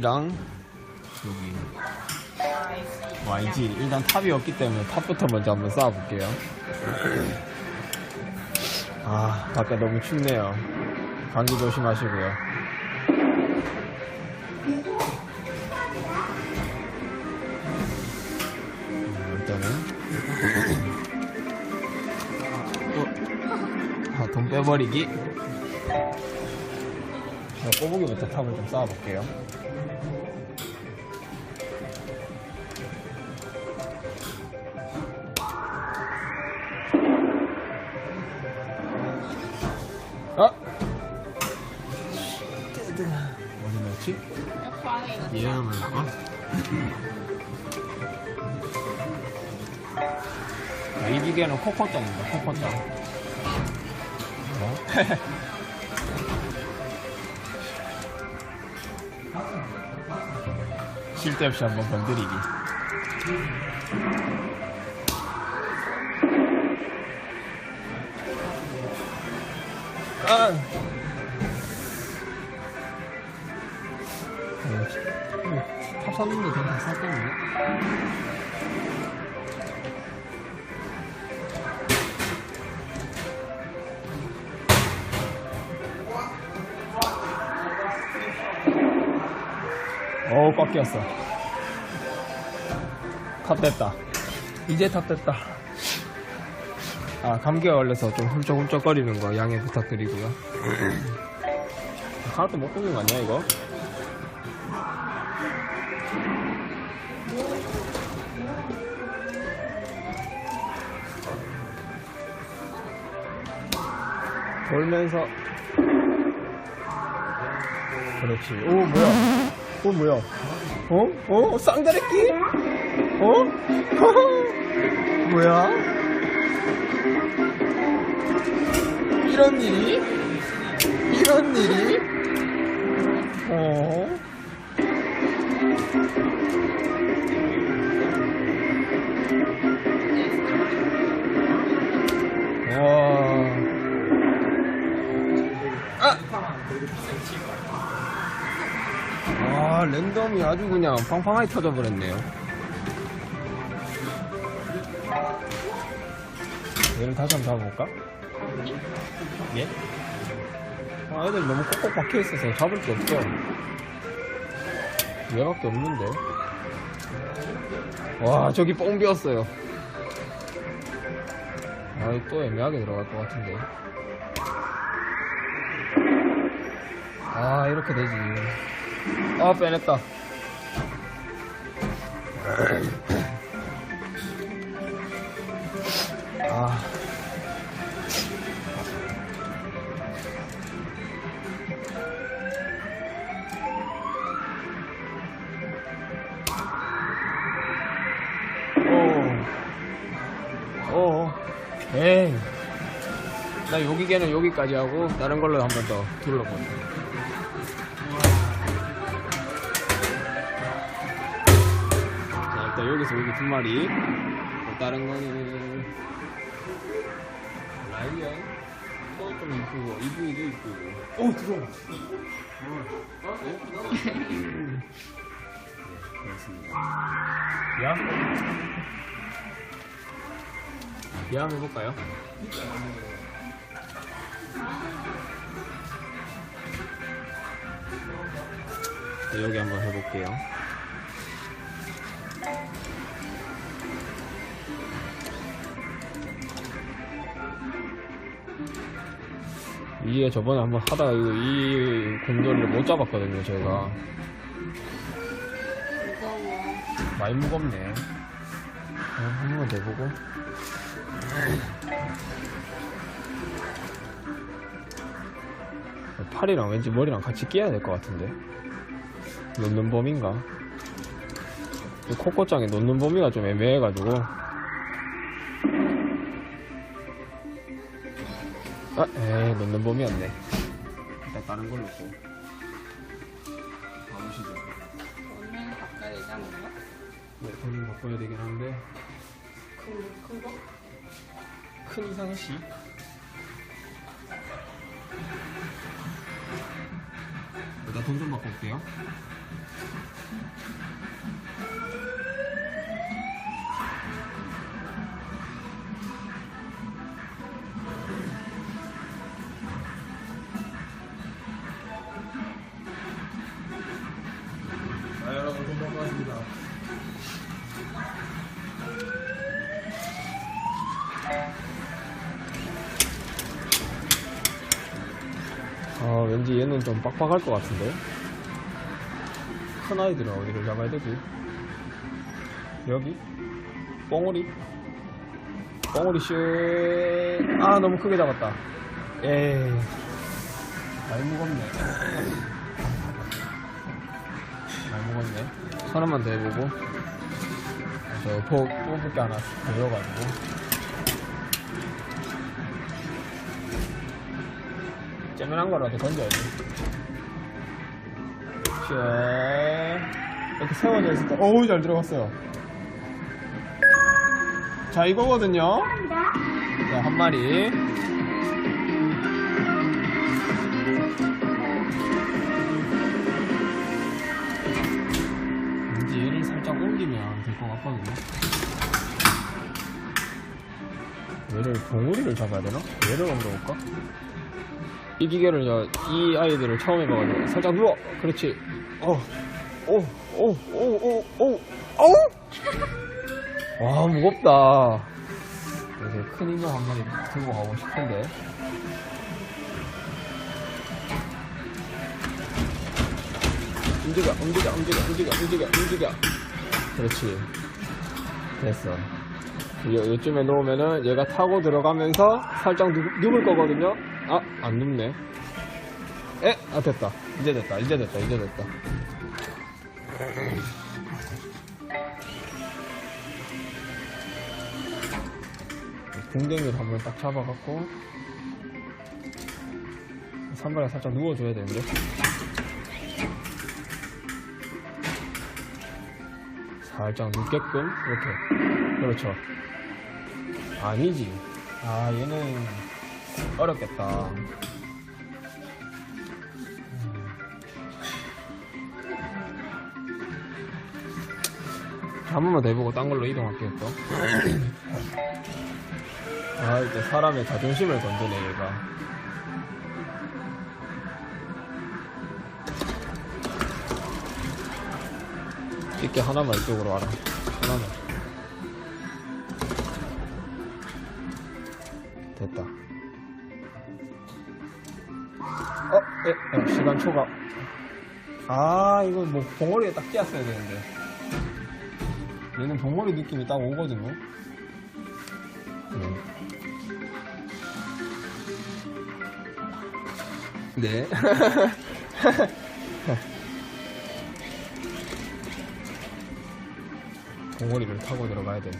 거북이랑 여기 YG 일단 탑이 없기 때문에 탑부터 먼저 한번 쌓아볼게요. 아 밖에 너무 춥네요. 감기 조심하시고요. 음, 일단은. 어, 아, 돈 빼버리기. 자, 꼬부기부터 탑을 좀 쌓아볼게요 아! 어디 넣지? 얘만 할까? 아, 이 기계는 코코짱입니다, 코코짱. 뭐? 쓸데없이 한번 건드리기. 아! 어, 탑 샀는데 그냥 다 샀겠네. 어우, 꽉 끼었어. 탑 됐다. 이제 탑 됐다. 아, 감기가 걸려서 좀 훌쩍훌쩍거리는 거 양해 부탁드리고요. 하나도 못 뽑는 거 아니야, 이거? 돌면서 그렇지. 오, 뭐야? 오, 뭐야? 어? 어? 쌍다리끼? 어? 뭐야? 이런 일이? 이런 일이? 어? 와. 아! 아, 랜덤이 아주 그냥 팡팡하게 터져버렸네요. 얘를 다시 한번 잡아볼까? 예? 아, 애들 너무 꼭꼭 박혀있어서 잡을 게 없어. 얘밖에 없는데. 와, 저기 뻥 비었어요. 아, 또 애매하게 들어갈 것 같은데. 아, 이렇게 되지. 아, 빼냈다. 아. 나 여기 개는 여기까지 하고 다른 걸로 한번 더 둘러보자. 자, 일단 여기서 여기 두 마리. 또 다른 거는 라이언. 또좀 이쁘고 이브이도 이쁘고. 오 들어와. 어? 네, 그렇습니다. 한번 해볼까요? 여기 한번 해볼게요. 이게 저번에 한번 하다가 이거 이 곤돌이를 못 잡았거든요, 저희가. 많이 무겁네. 어, 한 번만 더 보고. 팔이랑 왠지 머리랑 같이 끼어야 될 것 같은데. 놓는 범인가? 이 코코짱에 놓는 범위가 좀 애매해가지고. 아, 에이, 놓는 범위였네. 일단 다른 걸로 또. 가보시죠. 오늘 바꿔야 되지 않나요? 네, 돈을 바꿔야 되긴 한데. 큰, 큰 거? 큰 이상시? 일단 돈 좀 바꿔 올게요. 아. 아, 왠지 얘는 좀 빡빡할 것 같은데? 큰 아이들은 어디를 잡아야 되지? 여기? 뽕우리? 뽕우리 슛! 아, 너무 크게 잡았다. 에이. 많이 무겁네. 많이 무겁네. 하나만 더 해보고. 저, 포, 뽑을 게 하나 들려가지고. 째면한 거라도 던져야지. 쉐. 이렇게 세워져 있을 때, 어우, 잘 들어갔어요. 자, 이거거든요. 자, 한 마리. 왠지 얘를 살짝 옮기면 될 것 같거든요. 얘를 봉우리를 잡아야 되나? 얘를 옮겨볼까? 이 기계를 저, 이 아이들을 처음 해봐가지고 살짝 누워 그렇지 어, 어 오 오 오 오 오 오 와 무겁다 이제 큰 인형 한 마리 들고 가고 싶은데 움직여 움직여 움직여 움직여 움직여 움직여 그렇지 됐어 요, 요쯤에 놓으면은 얘가 타고 들어가면서 살짝 누, 누울 거거든요. 아, 안 눕네. 에? 아, 됐다. 이제 됐다. 이제 됐다. 이제 됐다. 궁뎅이를 한번 딱 잡아갖고 산발에 살짝 누워줘야 되는데. 살짝 눕게끔 이렇게. 그렇죠. 아니지. 아 얘는 어렵겠다 한 번만 더 해보고 딴 걸로 이동할게요 또. 아 이제 사람의 자존심을 건드네 얘가. 이렇게 하나만 이쪽으로 와라. 하나만. 됐다. 어? 에, 에, 시간 초과. 아 이거 뭐 봉어리에 딱 끼었어야 되는데 얘는 봉어리 느낌이 딱 오거든요 네. 네. 봉오리를 타고 들어가야 돼.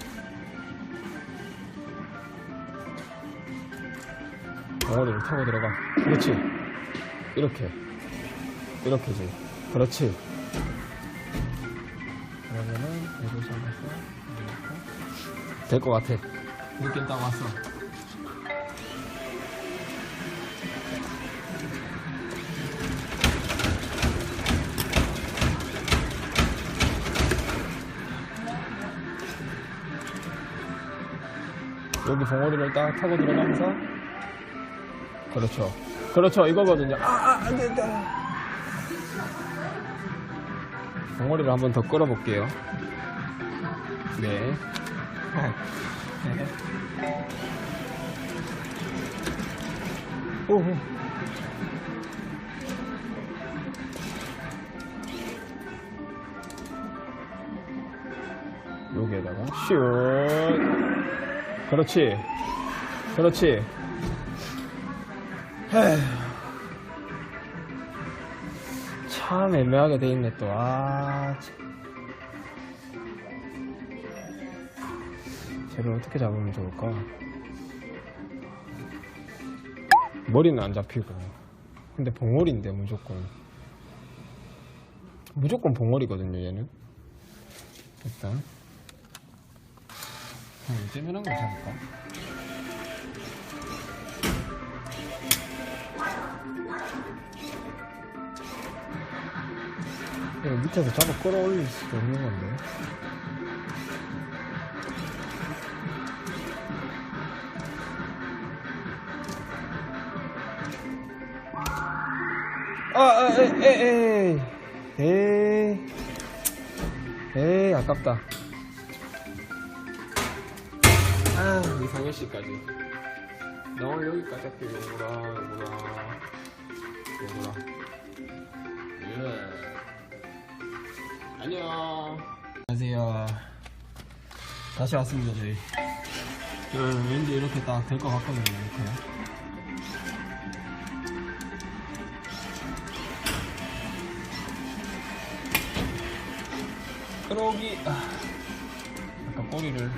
봉오리를 타고 들어가. 그렇지. 이렇게. 이렇게지. 그렇지. 그러면은, 이거 잡아서, 이렇게. 될 것 같아. 느낌 딱 왔어. 여기 봉오리를 딱 타고 들어가면서 그렇죠 그렇죠 이거거든요 아 아 안돼 안 돼 봉오리를 한번 더 끌어 볼게요 네 오호 여기에다가 슛 그렇지. 그렇지. 에휴. 참 애매하게 돼 있네 또. 아, 참. 쟤를 어떻게 잡으면 좋을까? 머리는 안 잡히고. 근데 봉오리인데 무조건. 무조건 봉오리거든요 얘는. 일단. 음, 찌면한 거 잡을까? 밑에서 잡아 끌어올릴 수도 없는 건데. 아, 아, 에, 에, 에, 에이, 에이, 아깝다. 아, 이상현 씨까지. 나 오늘 여기까지 할게, 요거라, 요거라, 요거라. 안녕. 안녕하세요. 다시 왔습니다, 저희. 그, 왠지 이렇게 딱 될 것 같거든요, 이렇게. 끌어오기, 아, 약간 꼬리를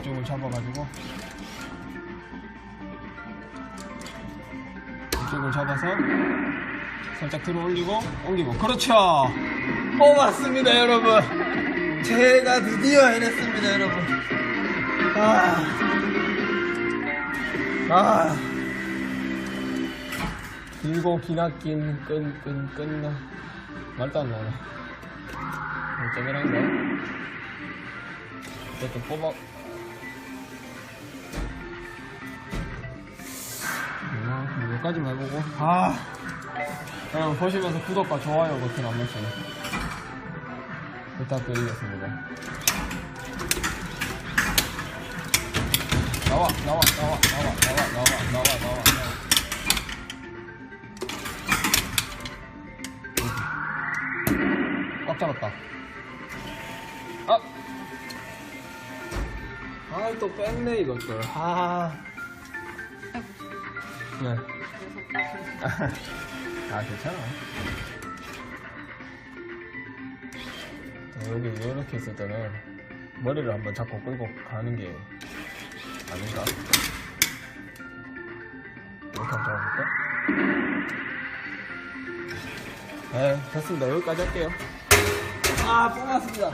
이쪽을 잡아가지고, 이쪽을 잡아서, 살짝 들어 올리고, 옮기고. 그렇죠! 뽑았습니다, 여러분! 제가 드디어 해냈습니다, 여러분. 아. 아. 길고 기나긴 끈, 끈, 끈나. 말도 안 나네. 쩌면한데? 이것도 뽑아. 음, 여기까지만 해보고. 아. 여러분, 보시면서 구독과 좋아요 버튼 한 번씩 부탁드리겠습니다. 나와, 나와, 나와, 나와, 나와, 나와, 나와, 나와, 나와. 꽉 잡았다. 아! 아, 또 뺐네, 이것들. 아. 네. 아, 괜찮아. 여기 이렇게 있을 때는 머리를 한번 잡고 끌고 가는 게 아닌가? 이렇게 한번 잡아볼까? 네, 됐습니다. 여기까지 할게요. 아, 뽑았습니다.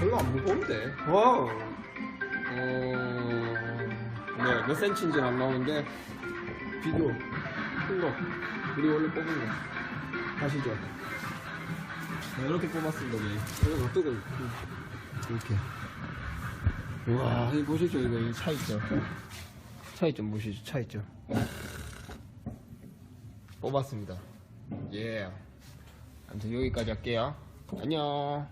별로 안 무거운데. 와우. 어, 네, 몇 센치인지는 안 나오는데, 비교, 큰 거. 우리 원래 뽑은 거. 아시죠? 네, 이렇게 뽑았습니다, 네. 이거 어떻게, 이렇게. 우와, 이 보시죠, 이거, 이 차이점. 차이점 보시죠, 차이점. 뽑았습니다. 예. 아무튼 여기까지 할게요. 안녕.